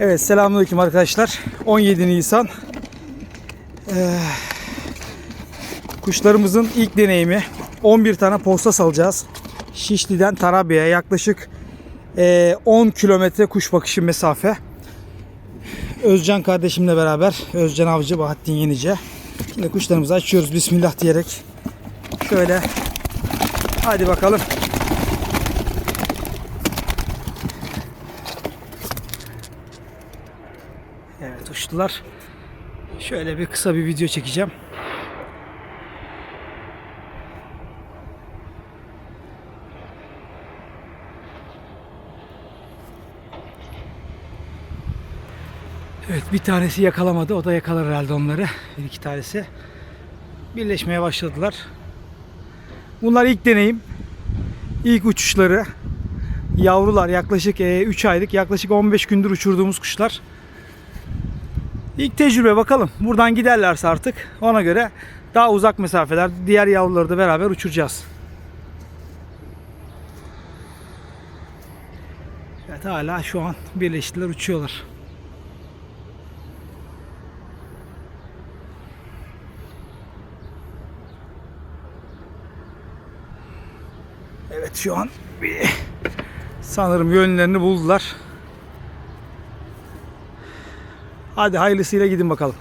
Evet selamünaleyküm arkadaşlar. 17 Nisan. Ee, kuşlarımızın ilk deneyimi. 11 tane posta salacağız. Şişli'den Tarabya'ya yaklaşık ee, 10 kilometre kuş bakışı mesafe. Özcan kardeşimle beraber Özcan Avcı Bahattin Yenice. Şimdi kuşlarımızı açıyoruz Bismillah diyerek. Şöyle hadi bakalım. Evet uçtular. Şöyle bir kısa bir video çekeceğim. Evet bir tanesi yakalamadı. O da yakalar herhalde onları. Bir iki tanesi. Birleşmeye başladılar. Bunlar ilk deneyim. İlk uçuşları. Yavrular yaklaşık 3 aylık yaklaşık 15 gündür uçurduğumuz kuşlar. İlk tecrübe bakalım. Buradan giderlerse artık ona göre daha uzak mesafeler diğer yavruları da beraber uçuracağız. Evet hala şu an birleştiler uçuyorlar. Evet şu an bir sanırım yönlerini buldular. Hadi hayırlısıyla gidin bakalım.